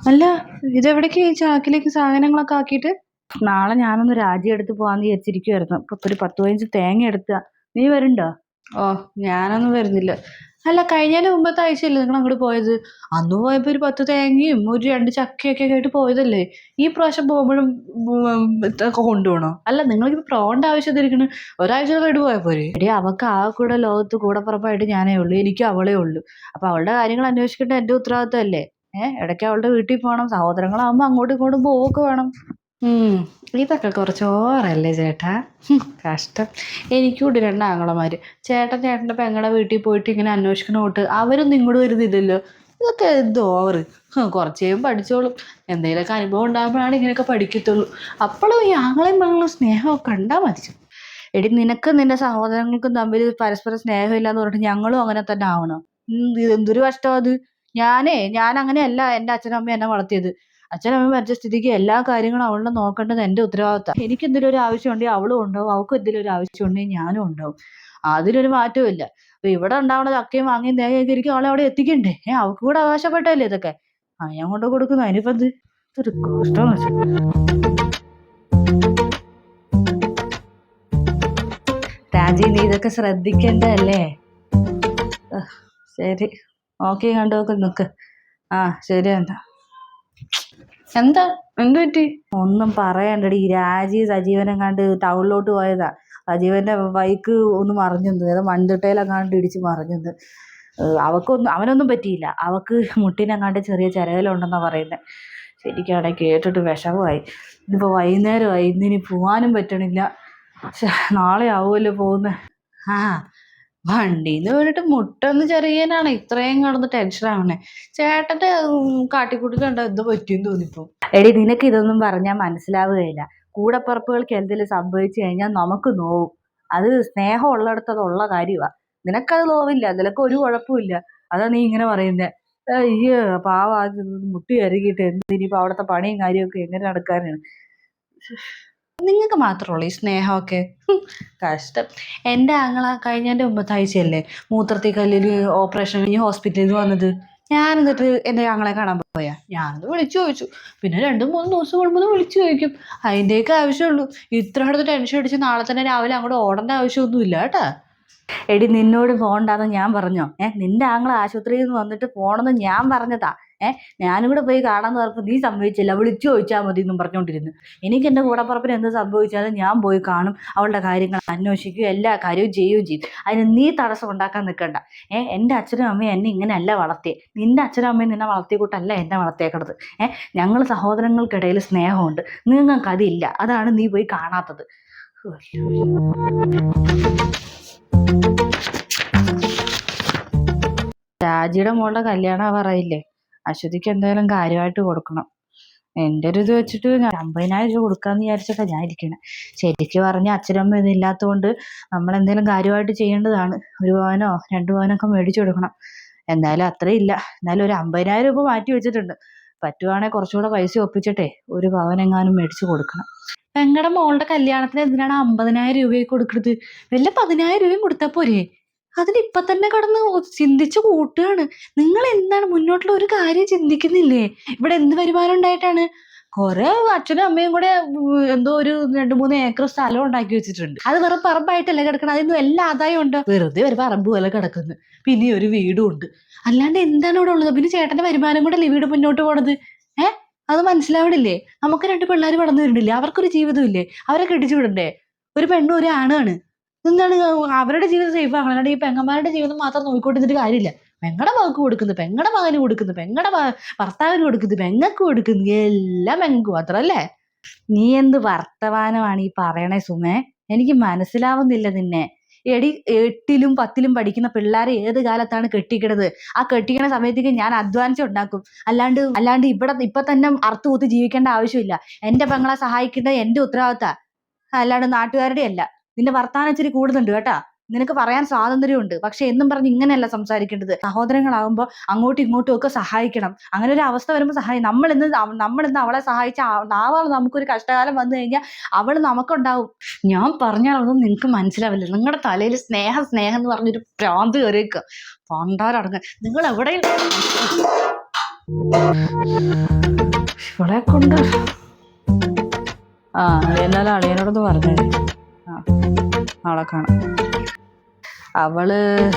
അല്ല ഇതെവിടേക്ക് ഈ ചാക്കിലേക്ക് സാധനങ്ങളൊക്കെ ആക്കിയിട്ട്? നാളെ ഞാനൊന്ന് രാജി എടുത്ത് പോകാന്ന് വിചാരിച്ചിരിക്കുവായിരുന്നു. ഇപ്പൊ ഒരു പത്ത് പതിനഞ്ച് തേങ്ങ എടുത്ത. നീ വരുന്നുണ്ടോ? ഓ ഞാനൊന്നും വരുന്നില്ല. അല്ല കഴിഞ്ഞതിന് മുമ്പത്തെ ആഴ്ചയല്ലേ നിങ്ങൾ അങ്ങോട്ട് പോയത്? അന്ന് പോയപ്പോ ഒരു പത്ത് തേങ്ങയും ഒരു രണ്ട് ചക്കയൊക്കെ ആയിട്ട് പോയതല്ലേ? ഈ പ്രാവശ്യം പോകുമ്പോഴും ഇതൊക്കെ കൊണ്ടുപോകണോ? അല്ല നിങ്ങൾക്ക് പ്രോണ്ട ആവശ്യം തിരിക്കണ് ഒരാഴ്ച കഴിഞ്ഞ് പോയാൽ പോരെ? എടി അവക്ക് ആ കൂടെ ലോകത്ത് കൂടെ പുറപ്പായിട്ട് ഞാനേ ഉള്ളൂ. എനിക്കും അവളേ ഉള്ളൂ. അപ്പൊ അവളുടെ കാര്യങ്ങൾ അന്വേഷിക്കേണ്ട എന്റെ ഉത്തരവാദിത്തമല്ലേ? ഏഹ് ഇടയ്ക്ക് അവളുടെ വീട്ടിൽ പോകണം സഹോദരങ്ങളാകുമ്പോൾ അങ്ങോട്ടും ഇങ്ങോട്ടും പോവൊക്കെ വേണം. ഇതൊക്കെ കുറച്ച് ഓവറല്ലേ ചേട്ടാ? കഷ്ടം. എനിക്കൂണ്ട് രണ്ട് ആങ്ങളമാര്. ചേട്ടൻ ചേട്ടന്റെ പെങ്ങളുടെ വീട്ടിൽ പോയിട്ട് ഇങ്ങനെ അന്വേഷിക്കണ തൊട്ട് അവരൊന്നും ഇങ്ങോട്ട് വരുന്നില്ലല്ലോ. ഇതൊക്കെ എന്ത് ഓവർ കുറച്ച് കഴിയുമ്പോൾ പഠിച്ചോളും. എന്തെങ്കിലുമൊക്കെ അനുഭവം ഉണ്ടാകുമ്പോഴാണ് ഇങ്ങനെയൊക്കെ പഠിക്കത്തുള്ളൂ. അപ്പോഴും ഈ ആങ്ങളെയും പെങ്ങളും സ്നേഹമൊക്കെ ഉണ്ടാൽ മതി. എടി നിനക്കും നിന്റെ സഹോദരങ്ങൾക്കും തമ്മിൽ പരസ്പരം സ്നേഹമില്ലാന്ന് പറഞ്ഞിട്ട് ഞങ്ങളും അങ്ങനെ തന്നെ ആവണം. ഉം, ഇത് എന്തൊരു കഷ്ടം അത്? ഞാനേ ഞാൻ അങ്ങനെയല്ല അച്ഛനും അമ്മയും എന്നെ വളർത്തിയത്. അച്ഛനമ്മ മരിച്ച സ്ഥിതിക്ക് എല്ലാ കാര്യങ്ങളും അവളെ നോക്കേണ്ടത് എന്റെ ഉത്തരവാദിത്തം. എനിക്ക് എന്തെങ്കിലും ഒരു ആവശ്യം ഉണ്ടെങ്കിൽ അവളും ഉണ്ടാവും അവൾക്കും എന്തെങ്കിലും ഒരു ആവശ്യം ഉണ്ടെങ്കിൽ ഞാനും ഉണ്ടാവും. അതിലൊരു മാറ്റവും ഇല്ല. അപ്പൊ ഇവിടെ ഉണ്ടാവുന്നത് അക്കയും വാങ്ങിയും തേങ്ങയൊക്കെ ഇരിക്കും അവളെ അവിടെ എത്തിക്കണ്ടേ? ഏ അവൾക്ക് കൂടെ അവകാശപ്പെട്ടല്ലേ ഇതൊക്കെ? ആ ഞാൻ കൊണ്ട് കൊടുക്കുന്നു. അതിനിപ്പോ എന്ത്? ഇതൊരു കഷ്ടം രാജി നീ ഇതൊക്കെ ശ്രദ്ധിക്കണ്ടല്ലേ ശരി. ഓക്കെ കണ്ടു നോക്ക് നിക്ക്. ആ ശരി എന്താ? എന്താ? പറ്റി? ഒന്നും പറയണ്ടടി. രാജി സജീവനെ കണ്ട് ടൗണിലോട്ട് പോയതാ. സജീവന്റെ ബൈക്ക് ഒന്ന് മറിഞ്ഞെന്ന് ഏതോ മൺതിട്ടയിലെങ്ങാണ്ട് ഇടിച്ച് മറിഞ്ഞെന്ന് അവക്കൊന്നും അവനൊന്നും പറ്റിയില്ല. അവക്ക് മുട്ടിനെ മുട്ടിനെങ്ങാണ്ട് ചെറിയ ചരകലുണ്ടെന്നാ പറയുന്നത് ശരിക്കാണെ കേട്ടിട്ട് വിഷമമായി. ഇതിപ്പോൾ വൈകുന്നേരമായി. ഇന്നിനി പോവാനും പറ്റണില്ല. നാളെ ആവുമല്ലോ പോകുന്നത് ആ വണ്ടീന്ന് പോയിട്ട് മുട്ടൊന്ന് ചെറിയനാണ്. ഇത്രയും കിടന്ന് ടെൻഷൻ ആവണേ. ചേട്ടന്റെ കാട്ടിക്കൂട്ടി കണ്ട എന്തോ പറ്റിയെന്ന് തോന്നിപ്പോ. എടി നിനക്ക് ഇതൊന്നും പറഞ്ഞാൽ മനസ്സിലാവുകയില്ല. കൂടപ്പുറപ്പുകൾക്ക് എന്തെങ്കിലും സംഭവിച്ചു കഴിഞ്ഞാൽ നമുക്ക് നോവും. അത് സ്നേഹം ഉള്ളിടത്ത് അത് ഉള്ള കാര്യമാ നിനക്കത് നോവില്ല. നിനക്ക് ഒരു കുഴപ്പമില്ല അതാ നീ ഇങ്ങനെ പറയുന്നത് അയ്യോ പാവ. മുട്ടി കരുകിയിട്ട് എന്തിനിപ്പോ അവിടുത്തെ പണിയും കാര്യമൊക്കെ എങ്ങനെ നടക്കാനാണ്? നിങ്ങൾക്ക് മാത്രമുള്ളൂ ഈ സ്നേഹമൊക്കെ. കഷ്ടം. എന്റെ ആങ്ങള കഴിഞ്ഞതിന്റെ മുമ്പത്തെ ആഴ്ചയല്ലേ മൂത്രത്തിൽ കല്ലിൽ ഓപ്പറേഷൻ കഴിഞ്ഞ് ഹോസ്പിറ്റലിൽ നിന്ന് വന്നത്? ഞാൻ എന്നിട്ട് എന്റെ ആങ്ങളെ കാണാൻ പോയാ? ഞാനത് വിളിച്ചു ചോദിച്ചു. പിന്നെ രണ്ടും മൂന്ന് ദിവസം കൂടുമ്പോൾ വിളിച്ചു ചോദിക്കും. അതിന്റെയൊക്കെ ആവശ്യമുള്ളൂ. ഇത്ര അടുത്ത് ടെൻഷൻ അടിച്ച് നാളെ തന്നെ രാവിലെ അങ്ങോട്ട് ഓടേണ്ട ആവശ്യമൊന്നുമില്ല കേട്ടാ. എടി നിന്നോട് പോകണ്ടെന്ന് ഞാൻ പറഞ്ഞോ. ഏഹ് നിന്റെ ആങ്ങളെ ആശുപത്രിയിൽ നിന്ന് വന്നിട്ട് പോകണമെന്ന് ഞാൻ പറഞ്ഞതാ. ഏ ഞാനും കൂടെ പോയി കാണാന്ന് പറഞ്ഞപ്പോൾ നീ സംഭവിച്ചില്ല വിളിച്ചു ചോദിച്ചാൽ മതി എന്നും പറഞ്ഞുകൊണ്ടിരുന്നു. എനിക്ക് എന്റെ കൂടപ്പുറപ്പിന് എന്ത് സംഭവിച്ചാലും ഞാൻ പോയി കാണും അവളുടെ കാര്യങ്ങൾ അന്വേഷിക്കും എല്ലാ കാര്യവും ചെയ്യുകയും ചെയ്യും. അതിന് നീ തടസ്സം ഉണ്ടാക്കാൻ നിൽക്കണ്ട. ഏഹ് എന്റെ അച്ഛനും അമ്മയും എന്നെ ഇങ്ങനെയല്ല വളർത്തിയേ. നിന്റെ അച്ഛനും അമ്മയും നിന്നെ വളർത്തിയ കൂട്ടല്ല എന്നെ വളർത്തിയേക്കണത്. ഏഹ് ഞങ്ങൾ സഹോദരങ്ങൾക്കിടയിൽ സ്നേഹമുണ്ട്. നിങ്ങൾക്ക് അതില്ല അതാണ് നീ പോയി കാണാത്തത്. രാജിയുടെ മോളുടെ കല്യാണം പറയില്ലേ? അശ്വതിക്ക് എന്തായാലും കാര്യമായിട്ട് കൊടുക്കണം. എന്റെ ഒരു ഇത് വെച്ചിട്ട് ഞാൻ അമ്പതിനായിരം രൂപ കൊടുക്കാന്ന് വിചാരിച്ചിട്ടാ ഞാൻ ഇരിക്കണേ. ശരിക്ക് പറഞ്ഞ അച്ഛനമ്മ ഒന്നും ഇല്ലാത്തതുകൊണ്ട് നമ്മൾ എന്തെങ്കിലും കാര്യമായിട്ട് ചെയ്യേണ്ടതാണ്. ഒരു പവനോ രണ്ട് പവനൊക്കെ മേടിച്ചു കൊടുക്കണം. എന്തായാലും അത്രയും ഇല്ല. എന്നാലും ഒരു അമ്പതിനായിരം രൂപ മാറ്റി വെച്ചിട്ടുണ്ട്. പറ്റുവാണെങ്കിൽ കുറച്ചുകൂടെ പൈസ ഒപ്പിച്ചിട്ടേ ഒരു പവനെങ്ങാനും മേടിച്ചു കൊടുക്കണം. പെങ്ങടെ മോളുടെ കല്യാണത്തിന് എന്തിനാണ് അമ്പതിനായിരം രൂപയൊക്കെ കൊടുക്കുന്നത് വല്ല പതിനായിരം രൂപയും കൊടുത്താൽ പോരെ? അതിന് ഇപ്പൊ തന്നെ കടന്ന് ചിന്തിച്ചു കൂട്ടുകയാണ്. നിങ്ങൾ എന്താണ് മുന്നോട്ടുള്ള ഒരു കാര്യം ചിന്തിക്കുന്നില്ലേ? ഇവിടെ എന്ത് വരുമാനം ഉണ്ടായിട്ടാണ്? കുറെ അച്ഛനും അമ്മയും കൂടെ എന്തോ ഒരു രണ്ടു മൂന്ന് ഏക്കർ സ്ഥലം ഉണ്ടാക്കി വെച്ചിട്ടുണ്ട്. അത് വെറും പറമ്പായിട്ടല്ലേ കിടക്കണം അതിന് എല്ലാ ആദായം ഉണ്ട്? വെറുതെ ഒരു പറമ്പ് പോലെ കിടക്കുന്നു. പിന്നെ ഒരു വീടും ഉണ്ട്. അല്ലാണ്ട് എന്താണ് ഇവിടെ ഉള്ളത്? പിന്നെ ചേട്ടന്റെ വരുമാനം കൂടെ വീട് മുന്നോട്ട് പോണത്? ഏഹ് അത് മനസ്സിലാവണില്ലേ? നമുക്ക് രണ്ട് പിള്ളേർ വളർന്നു വരുന്നില്ലേ? അവർക്കൊരു ജീവിതമില്ലേ? അവരെ കെട്ടിച്ചു വിടണ്ടേ? ഒരു പെണ്ണും ഒരു ആണാണ് എന്താണ് അവരുടെ ജീവിതം സേഫ് ആകണം അല്ലാണ്ട് ഈ പെങ്ങന്മാരുടെ ജീവിതം മാത്രം നോക്കിക്കൊണ്ടിരുന്നിട്ട് കാര്യമില്ല. പെങ്ങടെ മകൾക്ക് കൊടുക്കുന്നു പെങ്ങടെ മകന് കൊടുക്കുന്നു പെങ്ങടെ ഭർത്താവിന് കൊടുക്കുന്നു പെങ്ങക്ക് കൊടുക്കുന്നു എല്ലാം പെങ്ങക്ക് മാത്രല്ലേ നീ എന്ത് വർത്തമാനമാണ് ഈ പറയണേ സുമേ? എനിക്ക് മനസ്സിലാവുന്നില്ല നിന്നെ. എടി എട്ടിലും പത്തിലും പഠിക്കുന്ന പിള്ളേരെ ഏത് കാലത്താണ് കെട്ടിക്കണത് ആ കെട്ടിക്കണ സമയത്തേക്ക് ഞാൻ അധ്വാനിച്ച് ഉണ്ടാക്കും. അല്ലാണ്ട് അല്ലാണ്ട് ഇവിടെ ഇപ്പൊ തന്നെ അർത്ത് കൂത്തി ജീവിക്കേണ്ട ആവശ്യമില്ല. എന്റെ പെങ്ങളെ സഹായിക്കേണ്ടത് എന്റെ ഉത്തരവാദിത്ത അല്ലാണ്ട് നാട്ടുകാരുടെ അല്ല നിന്റെ വർത്താനം ഇച്ചിരി കൂടുന്നുണ്ട് കേട്ടാ. നിനക്ക് പറയാൻ സ്വാതന്ത്ര്യമുണ്ട്. പക്ഷെ എന്നും പറഞ്ഞ് ഇങ്ങനെയല്ല സംസാരിക്കേണ്ടത്. സഹോദരങ്ങളാകുമ്പോൾ അങ്ങോട്ടും ഇങ്ങോട്ടും ഒക്കെ സഹായിക്കണം. അങ്ങനെ ഒരു അവസ്ഥ വരുമ്പോൾ സഹായി നമ്മൾ ഇന്ന് നമ്മൾ ഇന്ന് അവളെ സഹായിച്ച നാളെ നമുക്കൊരു കഷ്ടകാലം വന്നു കഴിഞ്ഞാൽ അവൾ നമുക്കുണ്ടാവും. ഞാൻ പറഞ്ഞാൽ അതൊന്നും നിങ്ങൾക്ക് മനസ്സിലാവില്ല. നിങ്ങളുടെ തലയിൽ സ്നേഹം സ്നേഹം എന്ന് പറഞ്ഞൊരു പ്രാന്ത് കയറിയേക്കുക പണ്ടാരടങ്ങ. നിങ്ങൾ എവിടെ ഇവളെ കൊണ്ട് ആ എന്നാലും അളിയനോടൊന്ന് പറഞ്ഞേ നാളെ കാണാം. അവൾ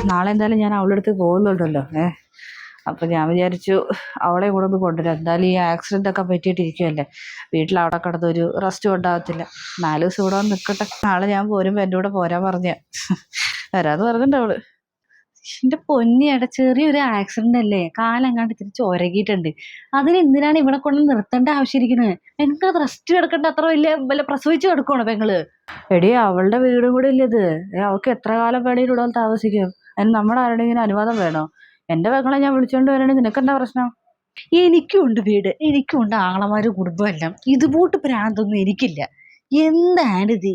നാളെ എന്തായാലും ഞാൻ അവളുടെ അടുത്ത് പോകുന്നുണ്ടല്ലോ ഏ? അപ്പൊ ഞാൻ വിചാരിച്ചു അവളെ കൂടെ ഒന്ന് കൊണ്ടുവരാം. എന്തായാലും ഈ ആക്സിഡന്റ് ഒക്കെ പറ്റിയിട്ടിരിക്കുമല്ലേ വീട്ടിൽ അവിടെ കിടന്ന് ഒരു റെസ്റ്റും ഉണ്ടാകത്തില്ല നാല് ദിവസം ഇവിടെ നിൽക്കട്ടെ നാളെ ഞാൻ പോരുമ്പോ എന്റെ കൂടെ പോരാൻ പറഞ്ഞ. വരാന്ന് പറഞ്ഞിട്ടുണ്ട് അവൾ. എന്റെ പൊന്നിയുടെ ചെറിയൊരു ആക്സിഡന്റ് അല്ലേ? കാലെങ്ങാണ്ട് തിരിച്ച് ഒരകിയിട്ടുണ്ട് അതിന് എന്തിനാണ് ഇവിടെ കൊണ്ട് നിർത്തേണ്ട ആവശ്യം ഇരിക്കുന്നത്? എനിക്ക് റെസ്റ്റ് എടുക്കേണ്ട അത്ര വലിയ വല്ല പ്രസവിച്ച് കിടക്കുവാണോ പെങ്ങൾ? എടി അവളുടെ വീടും കൂടെ ഇല്ല ഇത്? ഏ, അവൾക്ക് എത്ര കാലം വേണേലും ഇവിടെ താമസിക്കും. അതിന് നമ്മുടെ ആരുടെയെങ്കിലും അനുവാദം വേണോ? എന്റെ മക്കളെ ഞാൻ വിളിച്ചോണ്ട് വരണെങ്കിൽ നിനക്കെന്താ പ്രശ്നം? എനിക്കും ഉണ്ട് വീട് എനിക്കും ഉണ്ട് ആങ്ങളമാര് കുടുംബം എല്ലാം. ഇതുപോട്ട് ഭ്രാന്തൊന്നും എനിക്കില്ല. എന്താണിത്?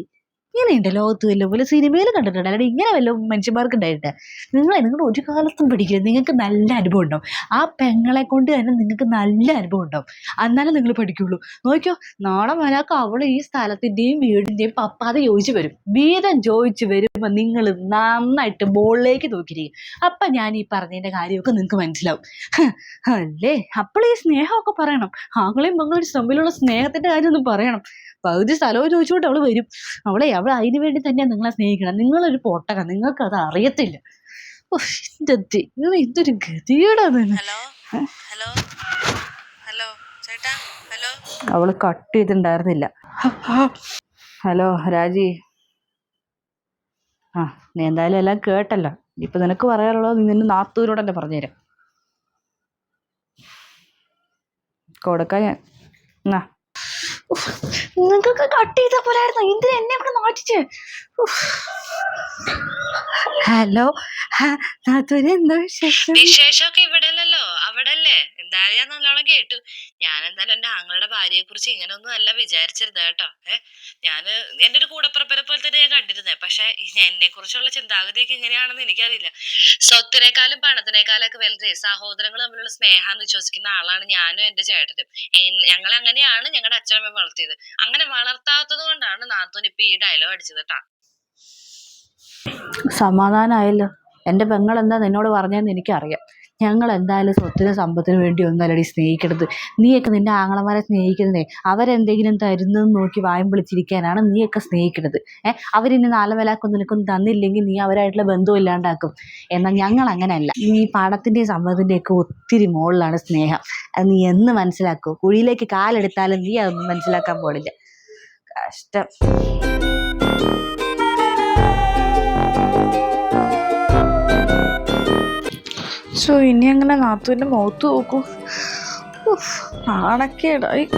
ഇങ്ങനെയുണ്ട് ലോകത്ത് വല്ല പോലെ സിനിമയിൽ കണ്ടിട്ടുണ്ട്. അല്ലെങ്കിൽ ഇങ്ങനെ വല്ല മനുഷ്യന്മാർക്ക് ഉണ്ടായിട്ട് നിങ്ങൾ നിങ്ങൾ ഒരു കാലത്തും പിടിക്കില്ല. നിങ്ങൾക്ക് നല്ല അനുഭവം ഉണ്ടാവും. ആ പെങ്ങളെ കൊണ്ട് തന്നെ നിങ്ങൾക്ക് നല്ല അനുഭവം ഉണ്ടാവും. എന്നാലും നിങ്ങൾ പഠിക്കുള്ളൂ. നോക്കിയോ? നാളെ മലാക്ക് അവൾ ഈ സ്ഥലത്തിന്റെയും വീടിന്റെയും പപ്പാതെ ചോദിച്ചു വരും. വീതം ചോദിച്ചു വരുമ്പോൾ നിങ്ങൾ നന്നായിട്ട് ബോളിലേക്ക് നോക്കിയിരിക്കും. അപ്പം ഞാൻ ഈ പറഞ്ഞതിന്റെ കാര്യമൊക്കെ നിങ്ങൾക്ക് മനസ്സിലാവും. അല്ലേ? അപ്പോൾ ഈ സ്നേഹമൊക്കെ പറയണം. ആങ്ങളെയും മങ്ങളും തമ്മിലുള്ള സ്നേഹത്തിന്റെ കാര്യമൊന്നും പറയണം. പകുതി സ്ഥലവും ചോദിച്ചുകൊണ്ട് അവൾ വരും. അവളെ അവൾ അതിനു വേണ്ടി തന്നെയാണ് നിങ്ങളെ സ്നേഹിക്കണം. നിങ്ങളൊരു പൊട്ടക നിങ്ങൾക്ക് അത് അറിയത്തില്ല ഇതൊരു എന്തൊരു ഗതികേടാണ് ഹലോ? ഹലോ? ഹലോ? ചേട്ടാ ഹലോ? അവൾ കട്ട് ചെയ്തിട്ടുണ്ടായിരുന്നില്ല. ഹലോ രാജി. ആ നീ എന്തായാലും എല്ലാം കേട്ടല്ലോ. ഇപ്പൊ നിനക്ക് പറയാനുള്ളത് നീ നിന്റെ നാത്തൂരോട് തന്നെ പറഞ്ഞുതരാം. കൊടുക്കാൻ ഞാൻ. എന്നാ. നിങ്ങൾക്കൊക്കെ കട്ട് ചെയ്ത പോലായിരുന്നു എന്തിനാ എന്നെ ഇവിടെ നാട്ടിച്ച് ഹലോ നാത്തൂര് എന്തോ വിശേഷം? വിശേഷമൊക്കെ അവിടെ അല്ലേ എന്തായാലും ഞാൻ നല്ലോണം കേട്ടു. ഞാൻ എന്തായാലും എന്റെ ആങ്ങളുടെ ഭാര്യയെ കുറിച്ച് ഇങ്ങനെ ഒന്നും അല്ല വിചാരിച്ചിരുന്നത് കേട്ടോ. ഏഹ് ഞാൻ എന്റെ ഒരു കൂടപ്പുറപ്പനെ പോലെ തന്നെ ഞാൻ കണ്ടിരുന്നത് പക്ഷെ എന്നെ കുറിച്ചുള്ള ചിന്താഗതിയൊക്കെ ഇങ്ങനെയാണെന്ന് എനിക്കറിയില്ല. സ്വത്തിനേക്കാളും പണത്തിനേക്കാളും ഒക്കെ വലുത് സഹോദരങ്ങൾ തമ്മിലുള്ള സ്നേഹം വിശ്വസിക്കുന്ന ആളാണ് ഞാനും എന്റെ ചേട്ടനും. ഞങ്ങൾ അങ്ങനെയാണ് ഞങ്ങളുടെ അച്ഛനമ്മ വളർത്തിയത്. അങ്ങനെ വളർത്താത്തത് കൊണ്ടാണ് നാത്തൂൻ ഇപ്പൊ ഈ ഡയലോഗ് അടിച്ചത് കേട്ടാ. സമാധാനമായല്ലോ എന്റെ പെങ്ങൾ എന്താ നിന്നോട് പറഞ്ഞതെന്ന് എനിക്കറിയാം. ഞങ്ങൾ എന്തായാലും സ്വത്തിനും സമ്പത്തിനും വേണ്ടി ഒന്നല്ലടി സ്നേഹിക്കരുത് നീയൊക്കെ നിന്റെ ആങ്ങളമാരെ സ്നേഹിക്കുന്നതേ അവരെന്തെങ്കിലും തരുന്നതെന്ന് നോക്കി വായം വിളിച്ചിരിക്കാനാണ് നീയൊക്കെ സ്നേഹിക്കുന്നത് ഏഹ് അവരിനി നാളെ വിലാക്കൊന്നും നിനക്കൊന്നും തന്നില്ലെങ്കിൽ നീ അവരായിട്ടുള്ള ബന്ധവും ഇല്ലാണ്ടാക്കും. എന്നാൽ ഞങ്ങൾ അങ്ങനെയല്ല ഈ പണത്തിന്റെയും സമ്പത്തിന്റെയും ഒക്കെ ഒത്തിരി മുകളിലാണ് സ്നേഹം. അത് നീ എന്ന് മനസ്സിലാക്കൂ? കുഴിയിലേക്ക് കാലെടുത്താലും നീ അതൊന്നും മനസ്സിലാക്കാൻ പോടില്ല കഷ്ടം. ഇനി അങ്ങനെ നാത്തുവിന്റെ മുഖത്ത് നോക്കൂ. ആണക്കേടായി